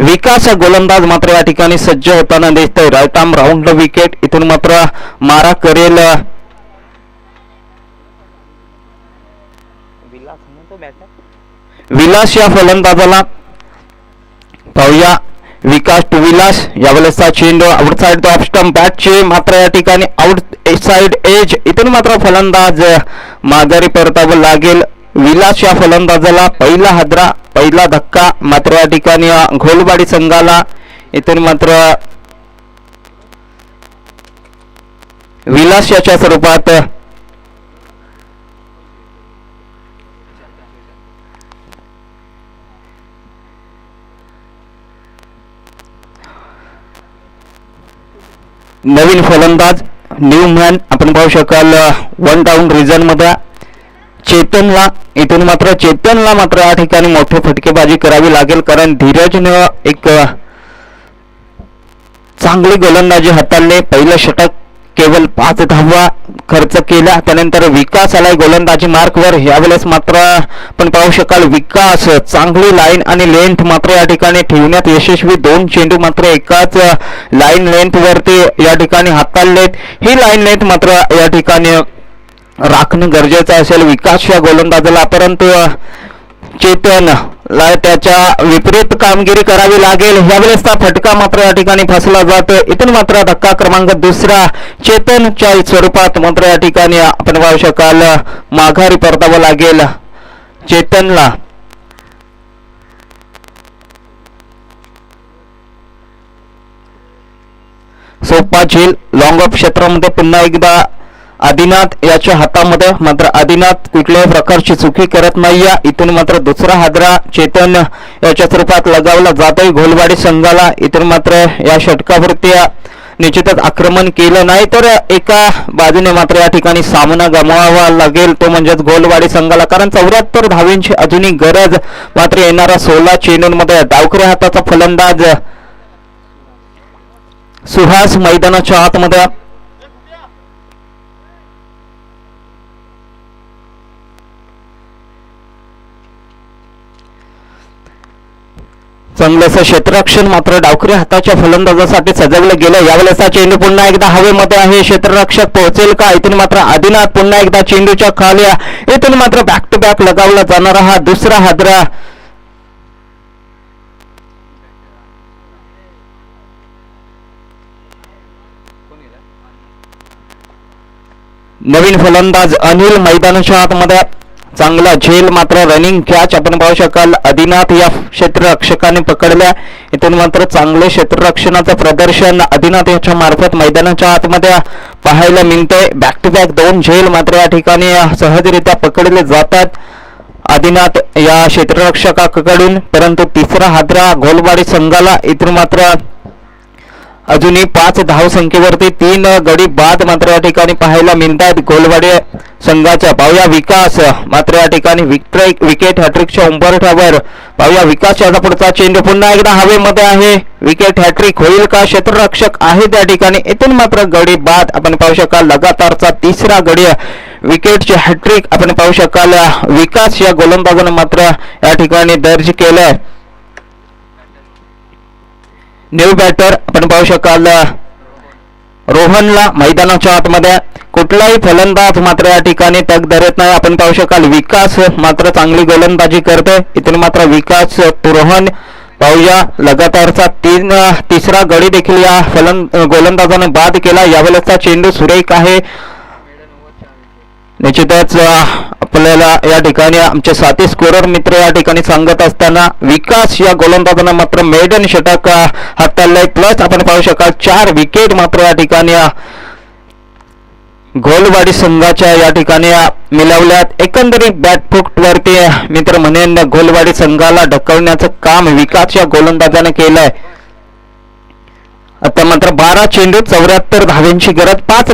विकास गोलंदाज मात्र या ठिकाणी सज्ज होताना दिसतोय. राईट आर्म राऊंड विकेट इथून मात्र मारा करेल. विलास या फलंदाजाला पाहूया. विकास टू विलास. यावेळेसचा चेंडू आउटसाइड ऑफ स्टंप बॅटचे मात्र या ठिकाणी आउट साइड एज इथून मात्र फलंदाज माघारी परतावं लागेल. विलास या फलंदाजाला पहिला हादरा पहिला धक्का मात्र या ठिकाणी घोलबाडी संघाला इथून मात्र विलास याच्या स्वरूपात नवीन फलंदाज न्यू मॅन आपण पाहू शकाल वन डाऊन रिझनमध्ये. चेतनला इथून मात्र चेतनला मात्र या ठिकाणी मोठी फटकेबाजी करावी लागेल कारण धीरजनं एक चांगली गोलंदाजी हाताळले. पहिलं षटक केवळ पाच धावा खर्च केला त्यानंतर विकास आलाय गोलंदाजी मार्कवर. यावेळेस मात्र पण पाहू शकाल विकास चांगली लाईन आणि लेंथ मात्र या ठिकाणी ठेवण्यात यशस्वी. दोन चेंडू मात्र एकाच लाईन लेंथवरती या ठिकाणी हाताळलेत. ही लाईन लेंथ मात्र या ठिकाणी राखणं गरजेचं असेल विकास या गोलंदाजाला परंतु चेतन ला त्याच्या विपरीत कामगिरी करावी लागेल. यावेळेसचा फटका मात्र या ठिकाणी फसला जातो इथून मात्र धक्का क्रमांक दुसरा चेतनच्या स्वरूपात मात्र या ठिकाणी आपण पाहू शकाल माघारी परतावं लागेल. चेतनला. सोपा झेल लॉंग ऑफ क्षेत्रामध्ये पुन्हा एकदा आदिनाथ याच्या हातामध्ये मात्र आदिनाथ कुठल्याही प्रकारची चुकी करत नाहीये. इथून मात्र दुसरा हादरा चेतन याच्या स्वरूपात लगावला जातोय. घोलवाडी संघाला इथून मात्र या षटकावरती निश्चितच आक्रमण केलं नाही तर एका बाजूने मात्र या ठिकाणी सामना गमवावा लागेल. तो म्हणजेच गोलवाडी संघाला कारण चौऱ्याहत्तर धावेंची अजूनही गरज मात्र येणारा सोला चेंडूंमध्ये डावकऱ्या हाताचा फलंदाज सुहास मैदानाच्या आतमध्ये चांगलंसं क्षेत्ररक्षण मात्र डावकरी हाताच्या फलंदाजासाठी सजवलं गेलं. यावेळेसचा चेंडू पुन्हा एकदा हवेमध्ये आहे. क्षेत्ररक्षक पोहोचेल का? इथून मात्र आदिनाथ पुन्हा एकदा चेंडूच्या खाली इथून मात्र बॅक टू बॅक लगावला जाणारा हा दुसरा हादरा. नवीन फलंदाज अनिल मैदानाच्या आतमध्ये. चांगला झेल मात्र रनिंग कॅच आपण पाहू शकाल आदिनाथ या क्षेत्ररक्षकाने पकडल्या. इथून मात्र चांगले क्षेत्ररक्षणाचं प्रदर्शन आदिनाथ याच्या मार्फत मैदानाच्या आतमध्ये पाहायला मिळतंय. बॅक टू बॅक दोन झेल मात्र या ठिकाणी सहजरित्या पकडले जातात. आदिनाथ या क्षेत्ररक्षकाकडून परंतु तिसरा हादरा घोलवाडी संघाला इथून मात्र अजूनही पाच धाव संख्येवरती तीन गडी बाद मात्र या ठिकाणी पाहायला मिळतात. गोलवाडे संघाच्या पाहूया विकास. मात्र या ठिकाणी विकेट हॅट्रिकच्या उंबरठ्यावर. पाहूया विकास याचा पुढचा चेंडू. पुन्हा एकदा हवेमध्ये आहे. विकेट हॅट्रिक होईल का? क्षेत्ररक्षक आहे त्या ठिकाणी. येथून मात्र गडी बाद. आपण पाहू शकाल लगातारचा तिसरा गडी. विकेटचे हॅट्रिक आपण पाहू शकाल. विकास या गोलंदाजानं मात्र या ठिकाणी दर्ज केलंय. न्यू बॅटर आपण पाहू शकाल रोहनला मैदानाच्या आतमध्ये कुठलाही फलंदाज मात्र या ठिकाणी तग धरत नाही. आपण पाहू शकाल विकास मात्र चांगली गोलंदाजी करते इथून मात्र विकास रोहन पाहूया. लगातारचा तीन तिसरा गडी देखील या फलंद गोलंदाजाने बाद केला. यावेळेसचा चेंडू सुरेख आहे. निश्चितच आपल्याला या ठिकाणी आमचे साथी स्कोरर मित्र या ठिकाणी सांगत असताना विकास या गोलंदाजानं मात्र मेडन षटक हाताळलंय प्लस आपण पाहू शकाल. चार विकेट मात्र या ठिकाणी गोलवाडी संघाच्या या ठिकाणी मिळवल्यात. एकंदरीत बॅटफुटवरती मित्र म्हणेन गोलवाडी संघाला ढकलण्याचं काम विकास या गोलंदाजाने केलंय. आता मात्र बारा चेंडू चौऱ्याहत्तर धावेंची गरज पाच